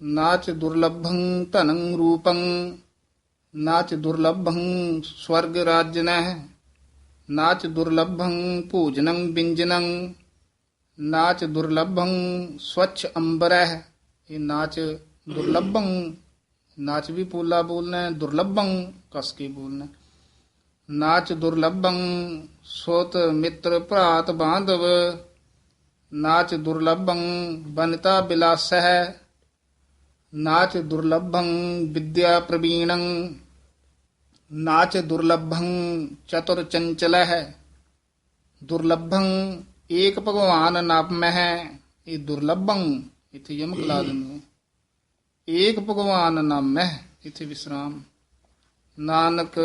ਨਾਚ ਦੁਰਲਭੰ ਧਨੰ ਰੂਪੰ ਨਾਚ ਦੁਰਲਭੰ ਸਵਰਗ ਰਾਜਨਹਿ ਨਾਚ ਦੁਰਲਭੰ ਭੋਜਨੰ ਬਿੰਜਨੰ ਨਾਚ ਦੁਰਲਭੰ ਸਵച്ਛ ਅੰਬਰਹਿ। ਇਹ ਨਾਚ ਦੁਰਲਭੰ ਨਾਚ ਵੀ ਪੋਲਾ ਬੋਲਣਾ ਹੈ, ਦੁਰਲਭੰ ਕਸ ਕੇ ਬੋਲਣਾ ਨਾਚ ਦੁਰਲਭੰ ਸੋਤ ਮਿੱਤਰ ਭਰਾਤ ਬਾਂਧਵ ਨਾਚ ਦੁਰਲਭੰ ਬਨਤਾ ਬਿਲਾਸਹਿ। ਨਾਚ ਦੁਰਲਭੰ ਵਿਦਿਆ ਪ੍ਰਵੀਣੰ ਨਾਚ ਦੁਰਲਭੰ ਚਤੁਰ ਚੰਚਲਹਿ। ਦੁਰਲਭੰ ਏਕ ਭਗਵਾਨ ਨਾਮਹਿ ਇਹ ਦੁਰਲਭੰ ਇੱਥੇ ਯਮਕ ਲਾ ਦਿੰਦੇ ਏਕ ਭਗਵਾਨ ਨਾਮਹਿ ਇੱਥੇ ਵਿਸਰਾਮ। ਨਾਨਕ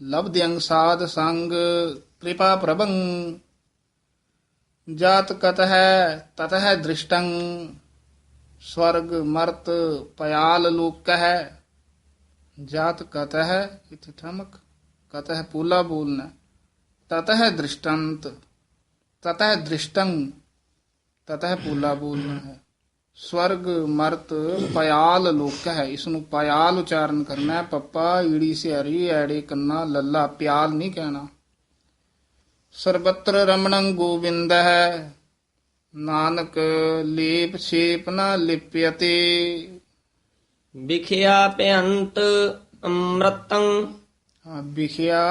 ਲਬਦਿਅੰਗ ਸਾਧ ਸੰਗ, ਕਿਰਪਾ ਪ੍ਰਭੰ। ਜਾਤ ਕਤ ਹੈ ਤਤ ਹੈ ਦ੍ਰਿਸ਼ਟੰ ਸਵਰਗ ਮਰਤ ਪਿਆਲ ਲੋਕ ਹੈ, ਜਾਤ ਕਤ ਹੈ ਇਥੇ ਠਮਕ ਕਤ ਹੈ ਪੂਲਾ ਬੋਲਣਾ ਤਤ ਹੈ ਦ੍ਰਿਸ਼ਟੰਤ ਤਤ ਹੈ ਦ੍ਰਿਸ਼ਟੰ ਤਤ ਹੈ ਪੂਲਾ ਬੋਲਣਾ ਹੈ। ਸਵਰਗ ਮਰਤ ਪਿਆਲ ਲੋਕ ਹੈ ਇਸ ਨੂੰ ਪਿਆਲ ਉਚਾਰਨ ਕਰਨਾ ਹੈ, ਪੱਪਾ, ਈੜੀ ਸਿਆਰੀ ਐੜੇ, ਕੰਨਾ, ਲੱਲਾ, ਪਿਆਲ ਨਹੀਂ ਕਹਿਣਾ। ਸਰਬਤਰ ਰਮਣੰ ਗੋਬਿੰਦ ਹੈ ਨਾਨਕ ਲੇਪ ਛੇਪ ਨਾ ਲਿਪਿਅਤੇ ਵਿਖਿਆ ਭਿਅੰਤ ਅੰਮ੍ਰਿਤੰ ਹਾਂ, ਵਿਖਿਆ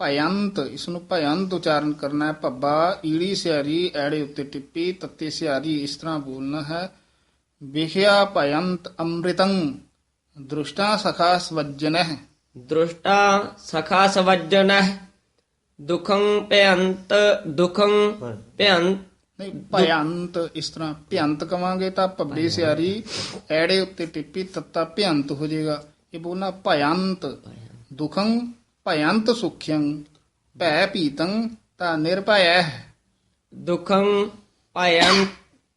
ਭਯੰਤ ਇਸ ਨੂੰ ਭਯੰਤ ਉਚਾਰਨ ਕਰਨਾ ਹੈ ਭੱਬਾ ਈੜੀ ਸਿਆਰੀ ਐੜੇ ਉੱਤੇ ਟਿੱਪੀ ਤੱਤੇ ਸਿਆਰੀ ਇਸ ਤਰ੍ਹਾਂ ਬੋਲਣਾ ਹੈ ਵਿਖਿਆ ਭਯੰਤ ਅੰਮ੍ਰਿਤੰ ਦ੍ਰਿਸ਼ਟਾ ਸਖਾ ਸਵਜਨਹਿ ਦ੍ਰਿਸ਼ਟਾ ਸਖਾ ਸਵਜਨਹਿ ਦੁਖੰ ਭਿਅੰਤ ਦੁਖੰ ਭਿਅੰਤ ਨਹੀਂ ਭਯੰਤ ਇਸ ਤਰ੍ਹਾਂ ਭਯੰਤ ਕਵਾਂਗੇ ਤਾਂ ਭੱਬੇ ਸਿਆਰੀ ਐੜੇ ਉੱਤੇ ਟਿੱਪੀ ਤੱਤਾ ਭਯੰਤ ਹੋ ਜਾਏਗਾ। ਇਹ ਬੋਲਣਾ ਭਯੰਤ। ਦੁਖੰ ਭਯੰਤ ਸੁਖਯੰ ਭੈ ਪੀਤੰ ਤਾਂ ਨਿਰਭੈ। ਦੁਖੰ ਭਯੰਤ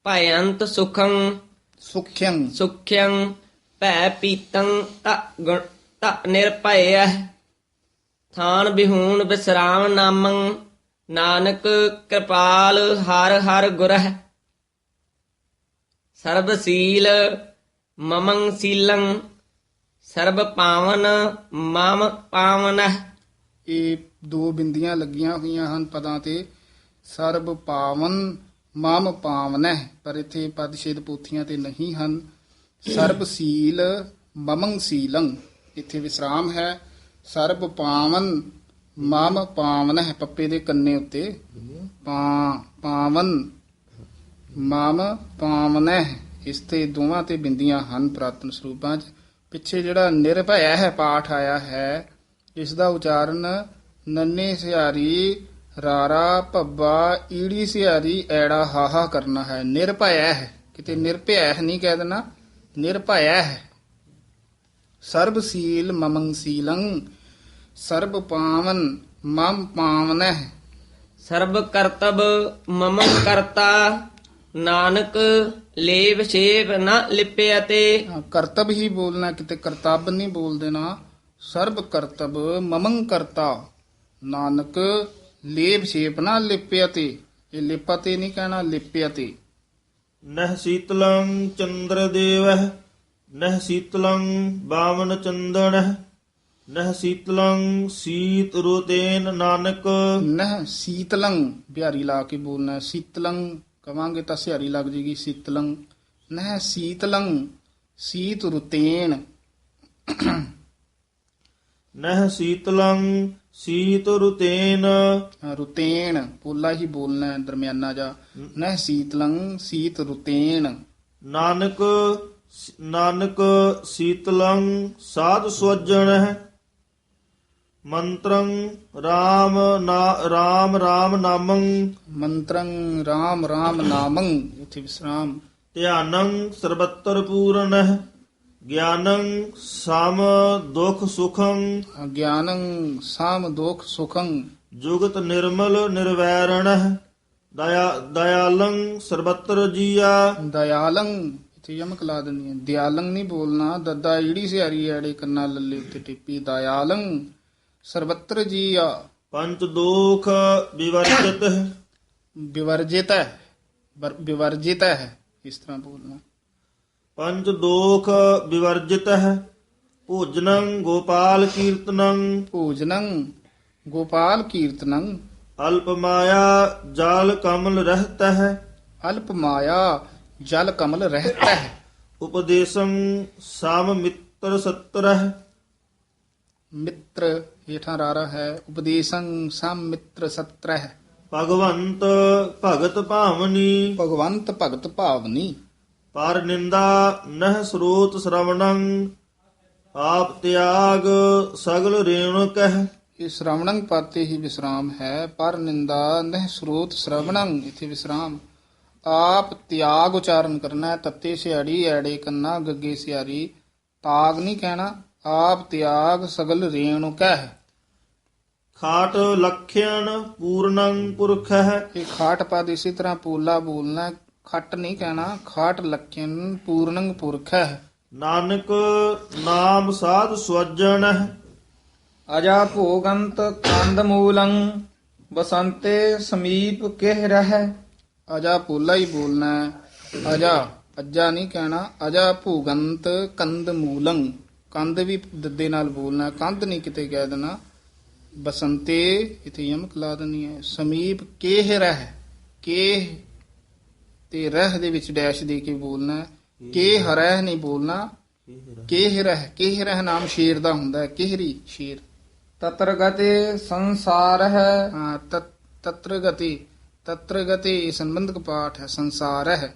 ਭਯੰਤ ਸੁਖੰ। ਸੁਖਯੰ ਸੁਖਯੰ ਭੈ ਪੀਤੰ ਤ ਤ ਨਿਰਭੈ। ਥਾਨ ਬਿਹੂਣ ਵਿਸਰਾਮ ਨਾਮੰ। ਨਾਨਕ ਕਿਰਪਾਲ ਹਰ ਹਰ ਗੁਰਹਿ। ਸਰਬ ਸੀਲ ਮਮੰ ਸੀਲੰ, ਸਰਬ ਪਾਵਨ ਮਮ ਪਾਵਨਹਿ। ਇਹ ਦੋ ਬਿੰਦੀਆਂ ਲੱਗੀਆਂ ਹੋਈਆਂ ਹਨ ਪਦਾਂ ਤੇ। ਸਰਬ ਪਾਵਨ ਮਮ ਪਾਵਨੈ ਪਰ ਇੱਥੇ ਪਦ ਛੇਦ ਪੋਥੀਆਂ ਤੇ ਨਹੀਂ ਹਨ। ਸਰਬ ਸੀਲ ਮਮੰ ਸੀਲੰ, ਇੱਥੇ ਵਿਸਰਾਮ ਹੈ। ਸਰਬ ਪਾਵਨ ਮਮ ਪਾਵਨੈ ਪੱਪੇ ਦੇ ਕੰਨੇ ਉੱਤੇ। ਪਾ ਪਾਵਨ ਮਮ ਪਾਵਨੈ ਇਸ ਤੇ ਦੋਵਾਂ ਤੇ ਬਿੰਦੀਆਂ ਹਨ ਪ੍ਰਾਤਨ ਸਰੂਪਾਂ 'ਚ। ਪਿੱਛੇ ਜਿਹੜਾ ਨਿਰਭੈ ਹੈ ਪਾਠ ਆਇਆ ਹੈ ਇਸ ਦਾ ਉਚਾਰਨ ਨੰਨੇ ਸਿਹਾਰੀ ਰਾਰਾ ਭੱਬਾ ਈੜੀ ਸਿਹਾਰੀ ਐੜਾ ਹਾਹਾ ਕਰਨਾ ਹੈ। ਨਿਰਭੈ ਹੈ। ਕਿਤੇ ਨਿਰਭੈ ਨਹੀਂ ਕਹਿ ਦੇਣਾ। ਨਿਰਭੈ ਹੈ। ਸਰਬ ਸੀਲ ਮਮੰ ਸੀਲੰ ਸਰਬ ਪਾਵਨ ਮਮ ਪਾਵਨੈ ਸਰਬ ਕਰਤਬ ਮਮੰ ਕਰਤਾ ਨਾਨਕ ਲੇਵ ਛੇਵ ਨ ਲਿਪਿਆ ਤੇ। ਹਾਂ, ਕਰਤਬ ਹੀ ਬੋਲਣਾ ਕਿਤੇ ਕਰਤੱਬ ਨਹੀਂ ਬੋਲ ਦੇਣਾ। ਸਰਬ ਕਰਤਬ ਮਮੰ ਕਰਤਾ ਨਾਨਕ ਲੇਪ ਛੇਪ ਨਾ ਲਿਪਿਅਤੇ ਇਹ ਲਿਪਤੇ ਨਹੀਂ ਕਹਿਣਾ ਲਿਪਿਅਤੇ ਨਹ ਸੀਤਲੰ ਚੰਦਰ ਦੇਵਹ ਨਹ ਸੀਤਲੰ ਬਾਵਨ ਚੰਦਨਹ। ਨਹ ਸੀਤਲੰ ਸੀਤ ਰੁਤੇਨ ਨਾਨਕ। ਨਹ ਸੀਤਲੰ ਬਿਹਾਰੀ ਲਾ ਕੇ ਬੋਲਣਾ। ਸੀਤਲੰ ਕਵਾਂਗੇ ਤਾਂ ਸਿਹਾਰੀ ਲੱਗ ਜੇਗੀ। ਸੀਤਲੰ ਨਹ ਸੀਤਲੰ ਸੀਤ ਰੁਤੇਨ। ਨਹ ਸੀਤਲੰ ਸੀਤ ਰੁਤੇਨ। ਰੁਤੇਨ ਪੋਲਾ ਹੀ ਬੋਲਣਾ ਦਰਮਿਆਨਾ ਜਾ। ਨਹ ਸੀਤਲੰ ਸੀਤ ਰੁਤੇਨ। ਨਾਨਕ ਨਾਨਕ ਸੀਤਲੰ ਸਾਧ ਸਵਜਣਹ ਮੰਤਰੰ ਰਾਮ ਰਾਮ ਰਾਮ ਨਾਮੰ। ਮੰਤਰੰ ਰਾਮ ਰਾਮ ਨਾਮੰ। ਇਥੇ ਵਿਸਰਾਮ। ਧਿਆਨੰ ਸਰਬੱਤਰ ਪੂਰਨਹ ਗਿਆਨੰ ਸਮ ਦੁਖ ਸੁਖੰ। ਅਗਿਆਨੰ ਸਾਮ ਦੋਖ ਸੁਖੰ। ਜੁਗਤ ਨਿਰਮਲ ਨਿਰਵੈਰਣਹ ਦਇਆ ਦਇਆਲੰ ਸਰਬੱਤਰ ਜੀਆ। ਦਇਆਲੰ ਇਥੇ ਯਮਕ ਲਾ ਦਿੰਦੀ ਹੈ। ਦਿਆਲੰ ਨਹੀਂ ਬੋਲਣਾ ਦੱਦਾ ਈੜੀ ਸਿਆਰੀ ਐੜੇ ਕੰਨਾ ਲੱਲੇ ਉੱਤੇ ਟਿੱਪੀ। ਦਇਆਲੰ ਸਰਬੱਤਰ ਜੀਆ ਪੰਚ ਦੋਖ ਵਿਵਰਜਿਤ ਵਿਵਰਜਿਤ ਹੈ ਵਰ- ਵਿਵਰਜਿਤ ਹੈ ਇਸ ਤਰ੍ਹਾਂ ਬੋਲਣਾ ਪੰਜ ਦੋਖ ਵਿਵਰਜਿਤ ਹੈ ਭੋਜਨੰ ਗੋਪਾਲ ਕੀਰਤਨੰ ਭੋਜਨੰ ਗੋਪਾਲ ਕੀਰਤਨੰ ਅਲਪ ਮਾਇਆ ਜਾਲ ਕਮਲ ਰਹਿਤ ਹੈ ਅਲਪ ਮਾਇਆ ਜਲ ਕਮਲ ਰਹਿਤਾ ਹੈ ਉਪਦੇਸ਼ੰ ਸਾਮ ਮਿੱਤਰ ਸਤਰਹ ਮਿੱਤਰ ਹੇਠਾਂ ਰਾਰਾ ਹੈ ਉਪਦੇਸ਼ੰ ਸਮ ਮਿੱਤਰ ਸਤਰਹ। ਭਗਵੰਤ ਭਗਤ ਭਾਵਨੀ। ਭਗਵੰਤ ਭਗਤ ਭਾਵਨੀ। ਪਰ ਨਿੰਦਾ ਨਹ ਸਰੋਤ ਸ਼ਰਵਣੰ ਆਪ ਤਿਆਗ ਸਗਲ ਰੇਣ ਕਹਿ। ਇਹ ਸ਼੍ਰਵਣੰ ਪਾਤੇ ਹੀ ਵਿਸਰਾਮ ਹੈ ਪਰ ਨਿੰਦਾ ਨਹਿ ਸਰੋਤ ਸ਼੍ਰਵਣੰ ਇਥੇ ਵਿਸਰਾਮ। ਆਪ ਤਿਆਗ ਉਚਾਰਨ ਕਰਨਾ ਤੱਤੇ ਸਿਆੜੀ ਐੜੇ ਕੰਨਾ ਗੱਗੇ ਸਿਆਰੀ। ਤਾਗ ਨਹੀਂ ਕਹਿਣਾ ਆਪ ਤਿਆਗ ਸਗਲ ਰੇਣੁ ਕਹਿ। ਖਾਟ ਲਖਿਆਨ ਪੂਰਨੰ ਪੁਰਖ ਹੈ ਇਹ ਖਾਟ ਪਦ ਇਸੇ ਤਰ੍ਹਾਂ ਪੂਲਾ ਬੋਲਣਾ। ਖੱਟ ਨਹੀਂ ਕਹਿਣਾ ਖਾਟ ਲਖਨ ਪੂਰਨੰਗ ਪੁਰਖ ਹੈ ਨਾਨਕ ਨਾਮ ਸਾਧ ਸਵਜਣ ਹੈ ਅਜਾ ਭੋਗੰਤ ਕੰਦ ਮੂਲੰ ਬਸੰਤੇ ਸਮੀਪ ਕਿਹ ਰਹਿ। ਅਜਾ ਪੂਲਾ ਹੀ ਬੋਲਣਾ ਅਜਾ ਅੱਜਾ ਨਹੀਂ ਕਹਿਣਾ ਅਜਾ ਭੂਗੰਤ ਕੰਦ ਮੂਲੰ। ਕੰਦ ਵੀ ਦੱਦੇ ਨਾਲ ਬੋਲਣਾ ਕੰਦ ਨਹੀਂ ਕਿਤੇ ਕਹਿ ਦੇਣਾ। ਬਸੰਤੇ ਇਥੇ ਯਮਕ ਲਾ ਦੇਣੀ ਹੈ। ਸਮੀਪ ਕੇਹ ਰਹਿ ਕੇਹ ਤੇ ਰਹਿ ਦੇ ਵਿੱਚ ਡੈਸ਼ ਦੇ ਕੇ ਬੋਲਣਾ ਹੈ। ਕੇਹ ਰਹਿ। ਨਹੀਂ ਬੋਲਣਾ। ਕੇਹ ਰਹਿ। ਕੇਹ ਰਹਿ ਨਾਮ ਸ਼ੇਰ ਦਾ ਹੁੰਦਾ ਹੈ। ਕਿਹਰੀ? ਸ਼ੇਰ। ਤਤਰ ਗਤੇ ਸੰਸਾਰ ਹੈ ਹਾਂ ਤਤ- ਤਤਰ ਗਤੀ ਤਤਰ ਗਤੀ ਸੰਬੰਧਕ ਪਾਠ ਹੈ। ਸੰਸਾਰ ਹੈ